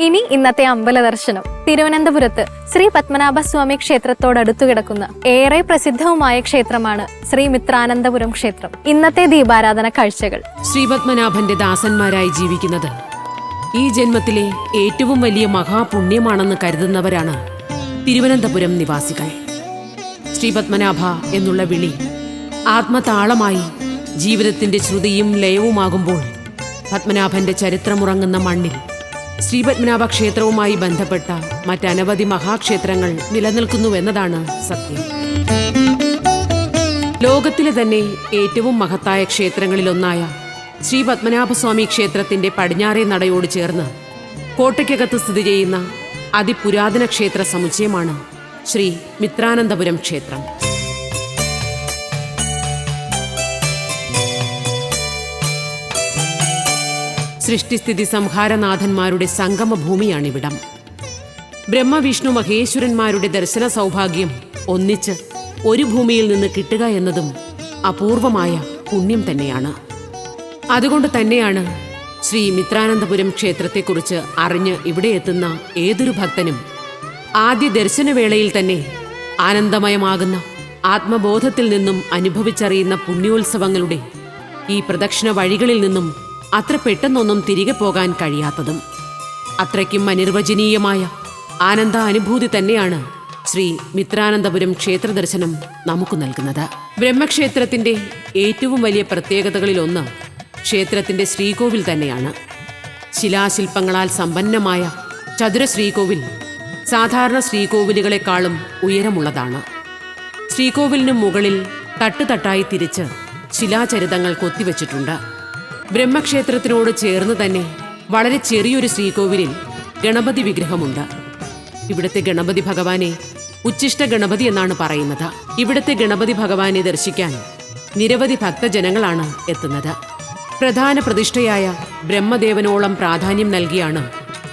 ഇനി ഇന്നത്തെ അമ്പല ദർശനം. തിരുവനന്തപുരത്ത് ശ്രീ പത്മനാഭസ്വാമി ക്ഷേത്രത്തോടടുത്തു കിടക്കുന്ന ഏറെ പ്രസിദ്ധവുമായ ക്ഷേത്രമാണ് ശ്രീ മിത്രാനന്തപുരം ക്ഷേത്രം. ഇന്നത്തെ ദീപാരാധന കാഴ്ചകൾ. ശ്രീ പത്മനാഭന്റെ ദാസന്മാരായി ജീവിക്കുന്നത് ഈ ജന്മത്തിലെ ഏറ്റവും വലിയ മഹാപുണ്യമാണെന്ന് കരുതുന്നവരാണ് തിരുവനന്തപുരം നിവാസികൾ. ശ്രീ പത്മനാഭ എന്നുള്ള വിളി ആത്മതാളമായി ജീവിതത്തിന്റെ ശ്രുതിയും ലയവുമാകുമ്പോൾ പത്മനാഭന്റെ ചരിത്രമുറങ്ങുന്ന മണ്ണിൽ ശ്രീപത്മനാഭ ക്ഷേത്രവുമായി ബന്ധപ്പെട്ട മറ്റനവധി മഹാക്ഷേത്രങ്ങൾ നിലനിൽക്കുന്നുവെന്നതാണ് സത്യം. ലോകത്തിലെ തന്നെ ഏറ്റവും മഹത്തായ ക്ഷേത്രങ്ങളിലൊന്നായ ശ്രീ പത്മനാഭസ്വാമി ക്ഷേത്രത്തിന്റെ പടിഞ്ഞാറേ നടയോട് ചേർന്ന് കോട്ടയ്ക്കകത്ത് സ്ഥിതി ചെയ്യുന്ന അതിപുരാതന ക്ഷേത്ര സമുച്ചയമാണ് ശ്രീ മിത്രാനന്തപുരം ക്ഷേത്രം. സൃഷ്ടിസ്ഥിതി സംഹാരനാഥന്മാരുടെ സംഗമഭൂമിയാണിവിടം. ബ്രഹ്മവിഷ്ണു മഹേശ്വരന്മാരുടെ ദർശന സൗഭാഗ്യം ഒന്നിച്ച് ഒരു ഭൂമിയിൽ നിന്ന് കിട്ടുക എന്നതും അപൂർവമായ പുണ്യം തന്നെയാണ്. അതുകൊണ്ട് തന്നെയാണ് ശ്രീ മിത്രാനന്തപുരം ക്ഷേത്രത്തെക്കുറിച്ച് അറിഞ്ഞ് ഇവിടെ എത്തുന്ന ഏതൊരു ഭക്തനും ആദ്യ ദർശനവേളയിൽ തന്നെ ആനന്ദമയമാകുന്ന ആത്മബോധത്തിൽ നിന്നും അനുഭവിച്ചറിയുന്ന പുണ്യോത്സവങ്ങളുടെ ഈ പ്രദക്ഷിണ വഴികളിൽ നിന്നും അത്ര പെട്ടെന്നൊന്നും തിരികെ പോകാൻ കഴിയാത്തതും. അത്രയ്ക്കും അനിർവചനീയമായ ആനന്ദ അനുഭൂതി തന്നെയാണ് ശ്രീ മിത്രാനന്തപുരം ക്ഷേത്ര ദർശനം നമുക്ക് നൽകുന്നത്. ബ്രഹ്മക്ഷേത്രത്തിന്റെ ഏറ്റവും വലിയ പ്രത്യേകതകളിലൊന്ന് ക്ഷേത്രത്തിന്റെ ശ്രീകോവിൽ തന്നെയാണ്. ശിലാശില്പങ്ങളാൽ സമ്പന്നമായ ചതുര ശ്രീകോവിൽ സാധാരണ ശ്രീകോവിലുകളെക്കാളും ഉയരമുള്ളതാണ്. ശ്രീകോവിലിനു മുകളിൽ തട്ടുതട്ടായി തിരിച്ച് ശിലാചരിതങ്ങൾ കൊത്തിവെച്ചിട്ടുണ്ട്. ബ്രഹ്മക്ഷേത്രത്തിനോട് ചേർന്ന് തന്നെ വളരെ ചെറിയൊരു ശ്രീകോവിലിൽ ഗണപതി വിഗ്രഹമുണ്ട്. ഇവിടുത്തെ ഗണപതി ഭഗവാനെ ഉച്ചിഷ്ട ഗണപതി എന്നാണ് പറയുന്നത്. ഇവിടുത്തെ ഗണപതി ഭഗവാനെ ദർശിക്കാൻ നിരവധി ഭക്തജനങ്ങളാണ് എത്തുന്നത്. പ്രധാന പ്രതിഷ്ഠയായ ബ്രഹ്മദേവനോളം പ്രാധാന്യം നൽകിയാണ്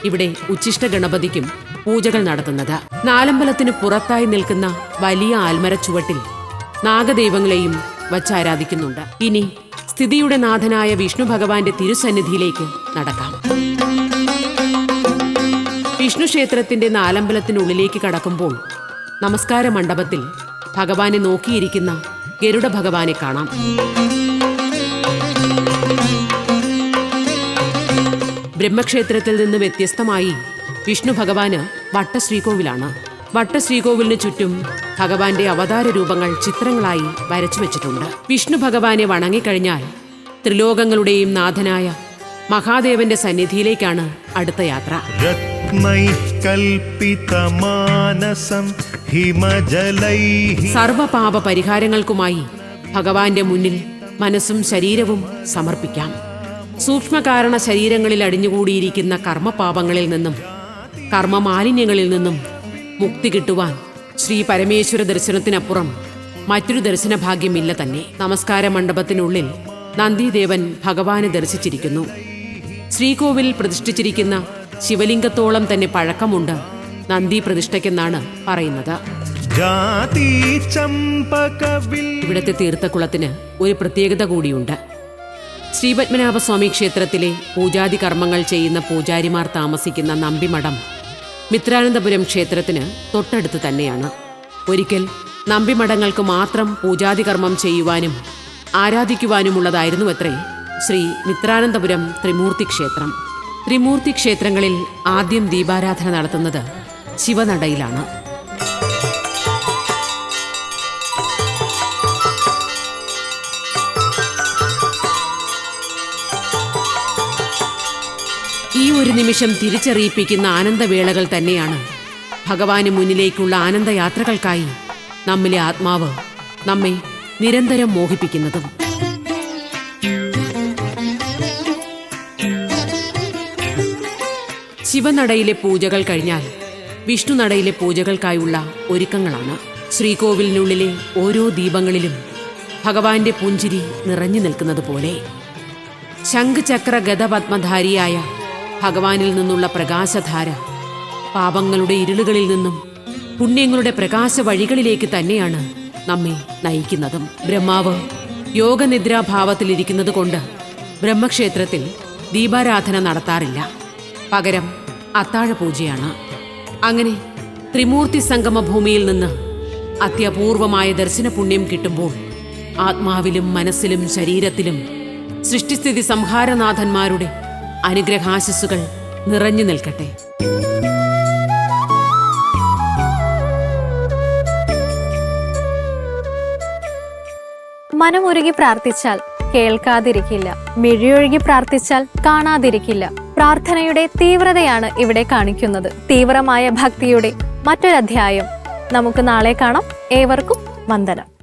ഇവിടെ ഉച്ചിഷ്ട ഗണപതിക്കും പൂജകൾ നടത്തുന്നത്. നാലമ്പലത്തിന് പുറത്തായി നിൽക്കുന്ന വലിയ ആൽമര ചുവട്ടിൽ നാഗദൈവങ്ങളെയും വച്ചാരാധിക്കുന്നുണ്ട്. ഇനി സ്ഥിതിയുടെ നാഥനായ വിഷ്ണു ഭഗവാന്റെ തിരുസന്നിധിയിലേക്ക് നടക്കാം. വിഷ്ണു ക്ഷേത്രത്തിന്റെ നാലമ്പലത്തിനുള്ളിലേക്ക് കടക്കുമ്പോൾ നമസ്കാര മണ്ഡപത്തിൽ ഭഗവാനെ നോക്കിയിരിക്കുന്ന ഗരുഡ ഭഗവാനെ കാണാം. ബ്രഹ്മക്ഷേത്രത്തിൽ നിന്ന് വ്യത്യസ്തമായി വിഷ്ണു ഭഗവാന് വട്ടശ്രീകോവിലാണ്. വട്ടശ്രീകോവിലിന് ചുറ്റും ഭഗവാന്റെ അവതാര രൂപങ്ങൾ ചിത്രങ്ങളായി വരച്ചു വെച്ചിട്ടുണ്ട് വിഷ്ണു ഭഗവാനെ വണങ്ങിക്കഴിഞ്ഞാൽ ത്രിലോകങ്ങളുടെയും നാഥനായ മഹാദേവന്റെ സന്നിധിയിലേക്കാണ് അടുത്ത യാത്ര. സർവപാപ പരിഹാരങ്ങൾക്കുമായി ഭഗവാന്റെ മുന്നിൽ മനസ്സും ശരീരവും സമർപ്പിക്കാം. സൂക്ഷ്മകാരണ ശരീരങ്ങളിൽ അടിഞ്ഞുകൂടിയിരിക്കുന്ന കർമ്മപാപങ്ങളിൽ നിന്നും കർമ്മമാലിന്യങ്ങളിൽ നിന്നും മുക്തി കിട്ടുവാൻ ശ്രീ പരമേശ്വര ദർശനത്തിനപ്പുറം മറ്റൊരു ദർശന ഭാഗ്യമില്ല തന്നെ. നമസ്കാര മണ്ഡപത്തിനുള്ളിൽ നന്ദിദേവൻ ഭഗവാനെ ദർശിച്ചിരിക്കുന്നു. ശ്രീകോവിൽ പ്രതിഷ്ഠിച്ചിരിക്കുന്ന ശിവലിംഗത്തോളം തന്നെ പഴക്കമുണ്ട് നന്ദി പ്രതിഷ്ഠയ്ക്കെന്നാണ് പറയുന്നത് ഇവിടത്തെ തീർത്ഥക്കുളത്തിന് ഒരു പ്രത്യേകത കൂടിയുണ്ട്. ശ്രീപത്മനാഭസ്വാമി ക്ഷേത്രത്തിലെ പൂജാതി കർമ്മങ്ങൾ ചെയ്യുന്ന പൂജാരിമാർ താമസിക്കുന്ന നമ്പിമഠം മിത്രാനന്തപുരം ക്ഷേത്രത്തിന് തൊട്ടടുത്ത് തന്നെയാണ്. ഒരിക്കൽ നമ്പിമഠങ്ങൾക്ക് മാത്രം പൂജാതി കർമ്മം ചെയ്യുവാനും ആരാധിക്കുവാനുമുള്ളതായിരുന്നു അത്രേ ശ്രീ മിത്രാനന്ദപുരം ത്രിമൂർത്തി ക്ഷേത്രം. ത്രിമൂർത്തി ക്ഷേത്രങ്ങളിൽ ആദ്യം ദീപാരാധന നടത്തുന്നത് ശിവനടയിലാണ്. നിമിഷം തിരിച്ചറിയിപ്പിക്കുന്ന ആനന്ദവേളകൾ തന്നെയാണ്. ഭഗവാന് മുന്നിലേക്കുള്ള ആനന്ദയാത്രകൾക്കായി നമ്മിലെ ആത്മാവ് നമ്മെ നിരന്തരം മോഹിപ്പിക്കുന്നതും. ശിവനടയിലെ പൂജകൾ കഴിഞ്ഞാൽ വിഷ്ണുനടയിലെ പൂജകൾക്കായുള്ള ഒരുക്കങ്ങളാണ്. ശ്രീകോവിലിനുള്ളിലെ ഓരോ ദീപങ്ങളിലും ഭഗവാന്റെ പുഞ്ചിരി നിറഞ്ഞു നിൽക്കുന്നത് പോലെ ശംഖചക്ര ഗതപത്മധാരിയായ ഭഗവാനിൽ നിന്നുള്ള പ്രകാശധാര. പാപങ്ങളുടെ ഇരുളുകളിൽ നിന്നും പുണ്യങ്ങളുടെ പ്രകാശ വഴികളിലേക്ക് തന്നെയാണ് നമ്മെ നയിക്കുന്നതും. ബ്രഹ്മാവ് യോഗനിദ്രാഭാവത്തിലിരിക്കുന്നത് കൊണ്ട് ബ്രഹ്മക്ഷേത്രത്തിൽ ദീപാരാധന നടത്താറില്ല. പകരം അത്താഴപൂജയാണ്. അങ്ങനെ ത്രിമൂർത്തി സംഗമ ഭൂമിയിൽ നിന്ന് അത്യപൂർവമായ ദർശന പുണ്യം കിട്ടുമ്പോൾ ആത്മാവിലും മനസ്സിലും ശരീരത്തിലും സൃഷ്ടിസ്ഥിതി സംഹാരനാഥന്മാരുടെ അനുഗ്രഹാശസ്സുകൾ നിറഞ്ഞു നിൽക്കട്ടെ. മനമൊരുകി പ്രാർത്ഥിച്ചാൽ കേൾക്കാതിരിക്കില്ല. മിഴിയൊഴുകി പ്രാർത്ഥിച്ചാൽ കാണാതിരിക്കില്ല. പ്രാർത്ഥനയുടെ തീവ്രതയാണ് ഇവിടെ കാണിക്കുന്നത്. തീവ്രമായ ഭക്തിയുടെ മറ്റൊരധ്യായം. നമുക്ക് നാളെ കാണാം. ഏവർക്കും വന്ദനം.